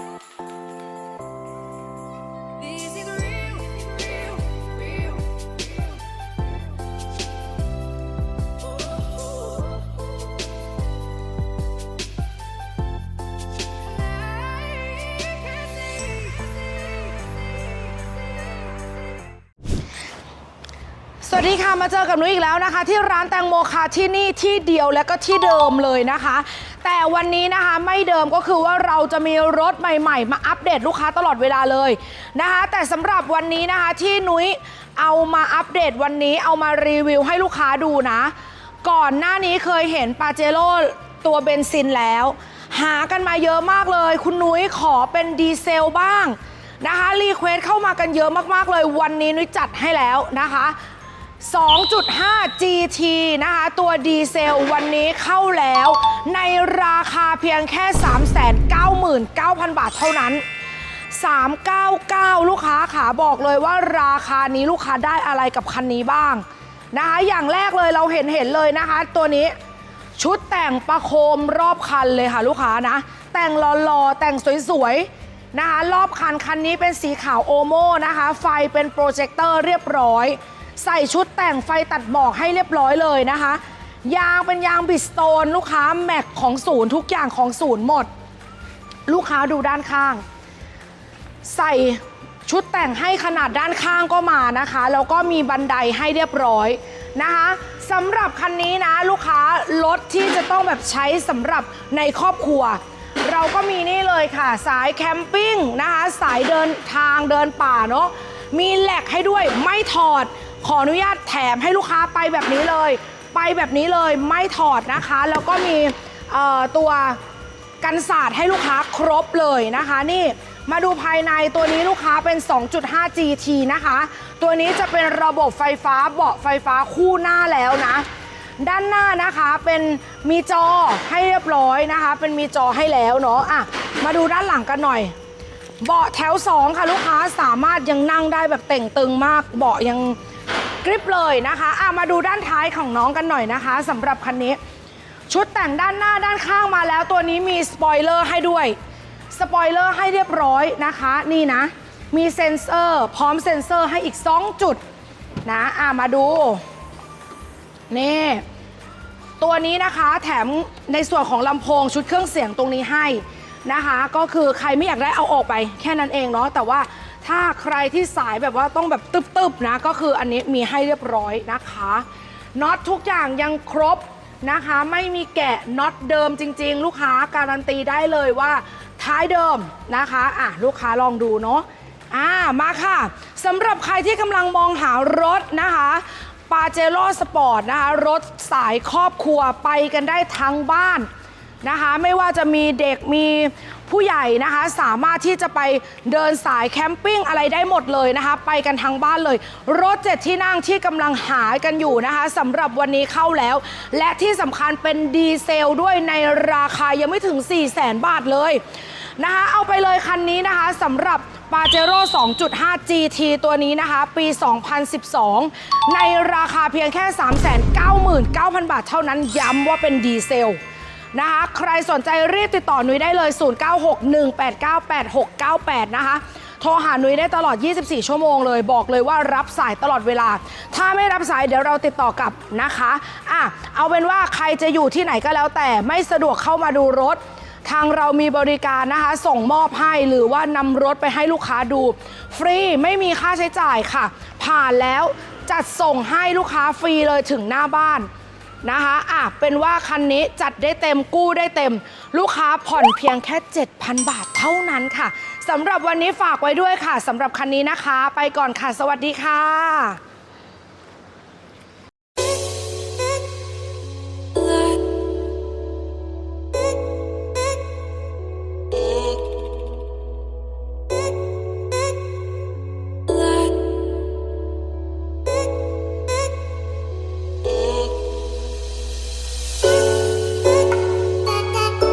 Música สวัสดีค่ะ มาเจอกับนุ้ยอีกแล้วนะคะ ที่ร้านแตงโมค่ะที่นี่ที่เดียวและก็ที่เดิมเลยนะคะ แต่วันนี้นะคะไม่เดิมก็คือว่าเราจะมีรถใหม่ ๆ มาอัปเดตลูกค้าตลอดเวลาเลยนะคะ แต่สำหรับวันนี้นะคะที่นุ้ยเอามาอัปเดตวันนี้เอามารีวิวให้ลูกค้าดูนะ ก่อนหน้านี้เคยเห็นปาเจโร่ตัวเบนซินแล้ว หากันมาเยอะมากเลย คุณนุ้ยขอเป็นดีเซลบ้างนะคะรีเควสเข้ามากันเยอะมากๆเลย วันนี้นุ้ยจัดให้แล้วนะคะ 2.5 GT นะคะ ตัวดีเซลวันนี้เข้าแล้ว ในราคาเพียงแค่ 399,000 บาทเท่านั้น 399 ลูกค้าขาบอกเลยว่าราคานี้ลูกค้าได้อะไรกับคันนี้บ้างนะคะ อย่างแรกเลยเราเห็นเห็นเลยนะคะ ตัวนี้ชุดแต่งประโคมรอบคันเลยค่ะลูกค้านะ แต่งหล่อๆ แต่งสวยๆนะคะ รอบคันคันนี้เป็นสีขาวโอโม่นะคะ ไฟเป็นโปรเจคเตอร์เรียบร้อย ใส่ชุดแต่งไฟตัดหมอกให้เรียบร้อยเลยนะคะ ยางเป็นยางบิสโตน ลูกค้าแม็กของศูนย์ทุกอย่างของศูนย์หมด ลูกค้าดูด้านข้าง ใส่ชุดแต่งให้ขนาดด้านข้างก็มานะคะ แล้วก็มีบันไดให้เรียบร้อยนะคะสำหรับคันนี้นะลูกค้ารถที่จะต้องแบบใช้สำหรับในครอบครัว เราก็มีนี่เลยค่ะ สายแคมปิ้งนะคะ สายเดินทางเดินป่าเนาะมีแหลกให้ด้วยไม่ถอด ขออนุญาตแถมให้ลูกค้าไปแบบนี้เลย ไปแบบนี้เลยไม่ถอดนะคะ แล้วก็มีตัวกันศาสตร์ให้ลูกค้าครบเลยนะคะ นี่มาดูภายในตัวนี้ลูกค้าเป็น 2.5 GT นะคะ ตัวนี้จะเป็นระบบไฟฟ้าเบาะไฟฟ้าคู่หน้าแล้วนะ ด้านหน้านะคะเป็นมีจอให้เรียบร้อยนะคะ เป็นมีจอให้แล้วเนาะอะมาดูด้านหลังกันหน่อย เบาะแถว 2 ค่ะลูกค้าสามารถยังนั่งได้แบบเต่งตึงมาก เบาะยัง กริบเลยนะคะอะมาดูด้านท้ายของน้องกันหน่อยนะคะสำหรับคันนี้ ชุดแต่งด้านหน้าด้านข้างมาแล้วตัวนี้มีสปอยเลอร์ให้ด้วย สปอยเลอร์ให้เรียบร้อยนะคะ นี่นะ มีเซ็นเซอร์ พร้อมเซ็นเซอร์ให้อีก 2 จุดนะอะมาดู นี่ ตัวนี้นะคะแถมในส่วนของลำโพงชุดเครื่องเสียงตรงนี้ให้นะคะ ก็คือใครไม่อยากได้เอาออกไปแค่นั้นเองเนาะแต่ว่า ถ้าใครที่สายแบบว่าต้องแบบตึบๆนะ ก็คืออันนี้มีให้เรียบร้อยนะคะน็อตทุกอย่างยังครบนะคะ ไม่มีแกะน็อตเดิมจริง ๆ ลูกค้าการันตีได้เลยว่าท้ายเดิมนะคะอะลูกค้าลองดูเนาะอ่ามาค่ะสำหรับใครที่กำลังมองหารถนะคะปาเจโร่สปอร์ตนะคะ รถสายครอบครัวไปกันได้ทั้งบ้าน นะคะ ไม่ว่าจะมีเด็กมีผู้ใหญ่นะคะ สามารถที่จะไปเดินสายแคมปิ้งอะไรได้หมดเลยนะคะ ไปกันทั้งบ้านเลย รถเจ็ดที่นั่งที่กำลังหากันอยู่นะคะสำหรับวันนี้เข้าแล้ว และที่สำคัญเป็นดีเซลด้วยในราคายังไม่ถึง 4 0 0แสนบาทเลยนะคะเอาไปเลยคันนี้นะคะสำหรับ p a j e r o 2.5 GT ตัวนี้นะคะ ปี 2012 ในราคาเพียงแค่ 399,000 บาทเท่านั้นย้ำว่าเป็นดีเซล นะคะ ใครสนใจรีบติดต่อนุ้ยได้เลย 0961898698 นะคะ โทรหานุ้ยได้ตลอด 24 ชั่วโมงเลย บอกเลยว่ารับสายตลอดเวลา ถ้าไม่รับสายเดี๋ยวเราติดต่อกลับนะคะอะเอาเป็นว่าใครจะอยู่ที่ไหนก็แล้วแต่ไม่สะดวกเข้ามาดูรถ ทางเรามีบริการนะคะ ส่งมอบให้หรือว่านำรถไปให้ลูกค้าดู ฟรีไม่มีค่าใช้จ่ายค่ะ ผ่านแล้วจัดส่งให้ลูกค้าฟรีเลยถึงหน้าบ้าน นะคะอะเป็นว่าคันนี้จัดได้เต็มกู้ได้เต็ม ลูกค้าผ่อนเพียงแค่ 7,000 บาทเท่านั้นค่ะสำหรับวันนี้ฝากไว้ด้วยค่ะสำหรับคันนี้นะคะ ไปก่อนค่ะ สวัสดีค่ะ